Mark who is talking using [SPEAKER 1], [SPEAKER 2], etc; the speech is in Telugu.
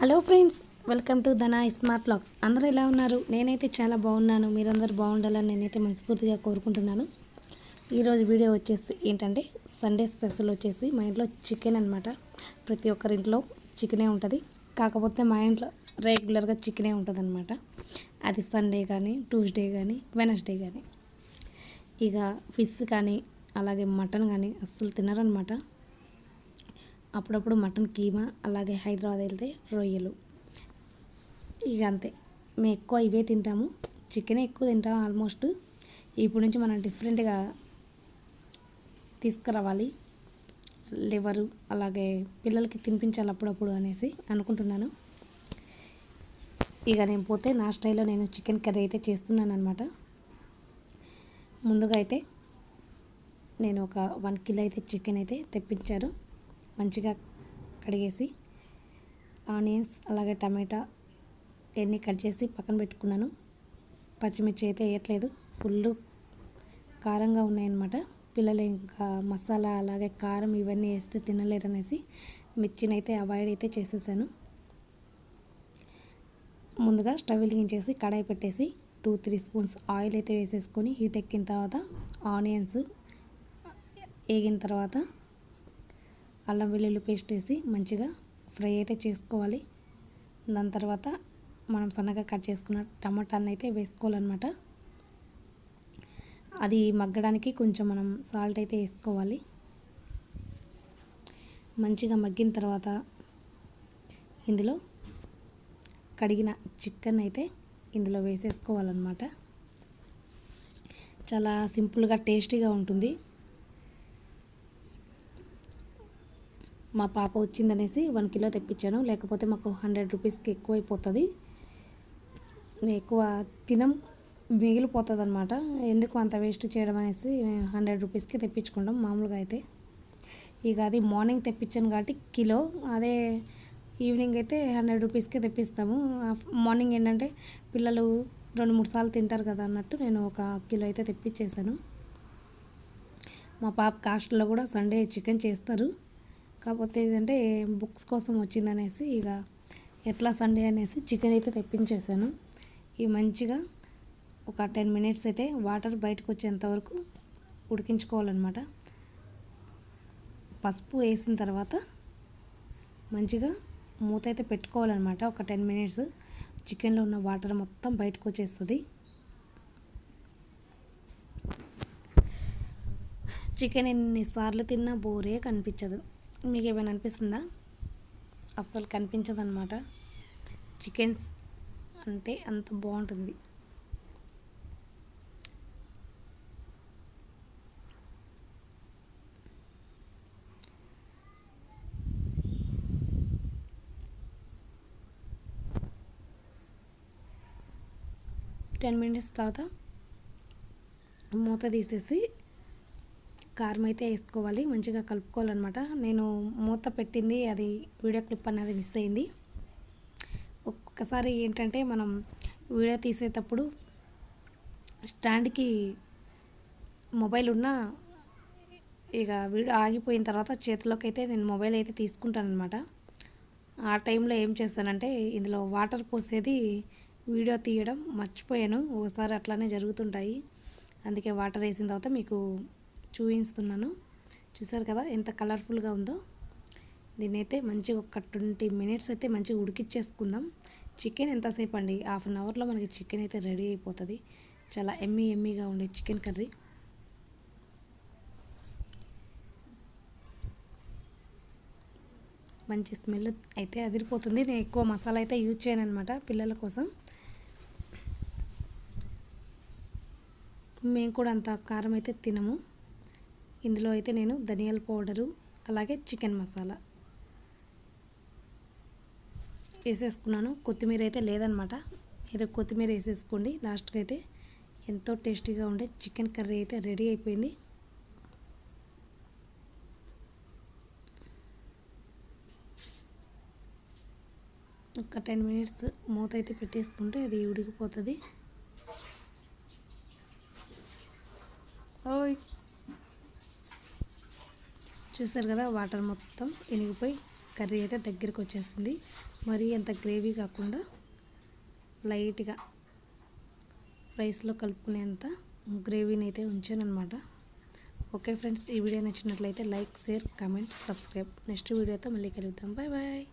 [SPEAKER 1] Hello friends welcome to Dhana smart locks అందరూ ఎలా ఉన్నారు? నేనైతే చాలా బాగున్నాను. మీరందరూ బాగుండాలని నేనైతే మనస్ఫూర్తిగా కోరుకుంటున్నాను. ఈరోజు వీడియో వచ్చేసి ఏంటంటే సండే స్పెషల్ వచ్చేసి మా ఇంట్లో చికెన్ అనమాట ప్రతి ఒక్కరి ఇంట్లో చికెనే ఉంటుంది. కాకపోతే మా ఇంట్లో రెగ్యులర్గా చికెనే ఉంటుంది అనమాట అది సండే కానీ ట్యూస్డే కానీ వెనస్డే కానీ. ఇక ఫిష్ కానీ అలాగే మటన్ కానీ అస్సలు తినరనమాట అప్పుడప్పుడు మటన్ కీమా అలాగే హైదరాబాద్ వెళ్తే రొయ్యలు. ఇక అంతే. మేము ఎక్కువ ఇవే తింటాము. చికెనే ఎక్కువ తింటాం ఆల్మోస్ట్. ఇప్పుడు నుంచి మనం డిఫరెంట్గా తీసుకురావాలి. లివరు అలాగే పిల్లలకి తినిపించాలి అప్పుడప్పుడు అనేసి అనుకుంటున్నాను. ఇక నేను పోతే నా స్టైల్లో నేను చికెన్ కర్రీ అయితే చేస్తున్నాను అనమాట ముందుగా అయితే నేను ఒక వన్ కిలో అయితే చికెన్ అయితే తెప్పించారు. మంచిగా కడిగేసి ఆనియన్స్ అలాగే టమాటా ఇవన్నీ కట్ చేసి పక్కన పెట్టుకున్నాను. పచ్చిమిర్చి అయితే వేయట్లేదు. ఫుల్ కారంగా ఉన్నాయన్నమాట. పిల్లలు ఇంకా మసాలా అలాగే కారం ఇవన్నీ వేస్తే తినలేరు అనేసి మిర్చిని అయితే అవాయిడ్ అయితే చేసేసాను. ముందుగా స్టవ్ వెలిగించేసి కడాయి పెట్టేసి టూ త్రీ స్పూన్స్ ఆయిల్ అయితే వేసేసుకొని హీట్ ఎక్కిన తర్వాత ఆనియన్స్ వేగిన తర్వాత అల్లం వెల్లుల్లి పేస్ట్ వేసి మంచిగా ఫ్రై అయితే చేసుకోవాలి. దాని తర్వాత మనం సన్నగా కట్ చేసుకున్న టమాటాలను అయితే వేసుకోవాలన్నమాట. అది మగ్గడానికి కొంచెం మనం సాల్ట్ అయితే వేసుకోవాలి. మంచిగా మగ్గిన తర్వాత ఇందులో కడిగిన చికెన్ అయితే ఇందులో వేసేసుకోవాలన్నమాట. చాలా సింపుల్గా టేస్టీగా ఉంటుంది. మా పాప వచ్చిందనేసి వన్ కిలో తెప్పించాను. లేకపోతే మాకు హండ్రెడ్ రూపీస్కి ఎక్కువైపోతుంది. ఎక్కువ తినం మిగిలిపోతుంది అనమాట ఎందుకు అంత వేస్ట్ చేయడం అనేసి హండ్రెడ్ రూపీస్కి తెప్పించుకుంటాం మామూలుగా అయితే. ఇక అది మార్నింగ్ తెప్పించాను కాబట్టి కిలో. అదే ఈవినింగ్ అయితే హండ్రెడ్ రూపీస్కే తెప్పిస్తాము. మార్నింగ్ ఏంటంటే పిల్లలు రెండు మూడు సార్లు తింటారు కదా అన్నట్టు నేను ఒక కిలో అయితే తెప్పించేసాను మా పాప కాస్ట్లో కూడా సండే చికెన్ చేస్తారు. కాకపోతే ఏంటంటే బుక్స్ కోసం వచ్చిందనేసి ఇక ఎట్లా సండే అనేసి చికెన్ అయితే తెప్పించేసాను ఈ మంచిగా ఒక టెన్ మినిట్స్ అయితే వాటర్ బయటకు వచ్చేంత వరకు ఉడికించుకోవాలన్నమాట. పసుపు వేసిన తర్వాత మంచిగా మూత అయితే పెట్టుకోవాలన్నమాట. ఒక టెన్ మినిట్స్ చికెన్లో ఉన్న వాటర్ మొత్తం బయటకు వచ్చేస్తుంది. చికెన్ ఎన్నిసార్లు తిన్నా బోరే కనిపించదు. మీకు ఏమైనా అనిపిస్తుందా? అస్సలు కనిపించదన్నమాట. చికెన్స్ అంటే అంత బాగుంటుంది. టెన్ మినిట్స్ తర్వాత మూత తీసేసి కారం అయితే వేసుకోవాలి మంచిగా కలుపుకోవాలన్నమాట. నేను మూత పెట్టింది అది వీడియో క్లిప్ అనేది మిస్ అయింది. ఒక్కొక్కసారి ఏంటంటే మనం వీడియో తీసేటప్పుడు స్టాండ్కి మొబైల్ ఉన్న ఇక వీడియో ఆగిపోయిన తర్వాత చేతిలోకి అయితే నేను మొబైల్ అయితే తీసుకుంటాను అనమాట ఆ టైంలో ఏం చేస్తానంటే ఇందులో వాటర్ పోసేది వీడియో తీయడం మర్చిపోయాను. ఒకసారి అట్లానే జరుగుతుంటాయి. అందుకే వాటర్ వేసిన తర్వాత మీకు చూపిస్తున్నాను చూసారు కదా ఎంత కలర్ఫుల్గా ఉందో. దీన్నైతే అయితే మంచిగా ఒక ట్వంటీ మినిట్స్ అయితే మంచిగా ఉడికిచ్చేసుకుందాం. చికెన్ ఎంతసేపు అండి? హాఫ్ అన్ అవర్లో మనకి చికెన్ అయితే రెడీ అయిపోతుంది. చాలా ఎమ్మీ ఎమ్మీగా ఉండే చికెన్ కర్రీ. మంచి స్మెల్ అయితే అదిరిపోతుంది. నేను ఎక్కువ మసాలా అయితే యూజ్ చేయను అనమాట పిల్లల కోసం. మేము కూడా అంత కారం అయితే తినము. ఇందులో అయితే నేను ధనియాల పౌడరు అలాగే చికెన్ మసాలా వేసేసుకున్నాను. కొత్తిమీర అయితే లేదనమాట. మీరు కొత్తిమీర వేసేసుకోండి. లాస్ట్కి అయితే ఎంతో టేస్టీగా ఉండే చికెన్ కర్రీ అయితే రెడీ అయిపోయింది. ఒక టెన్ మినిట్స్ మూత అయితే పెట్టేసుకుంటే అది ఉడికిపోతుంది. ఓయ్! చూస్తారు కదా వాటర్ మొత్తం ఇనిగిపోయి కర్రీ అయితే దగ్గరికి వచ్చేసింది. మరీ అంత గ్రేవీ కాకుండా లైట్గా రైస్లో కలుపుకునేంత గ్రేవీని అయితే ఉంచాను అనమాట ఓకే ఫ్రెండ్స్ ఈ వీడియో నచ్చినట్లయితే like share comment subscribe. Next వీడియోతో మళ్ళీ కలుగుతాం బాయ్ బాయ్.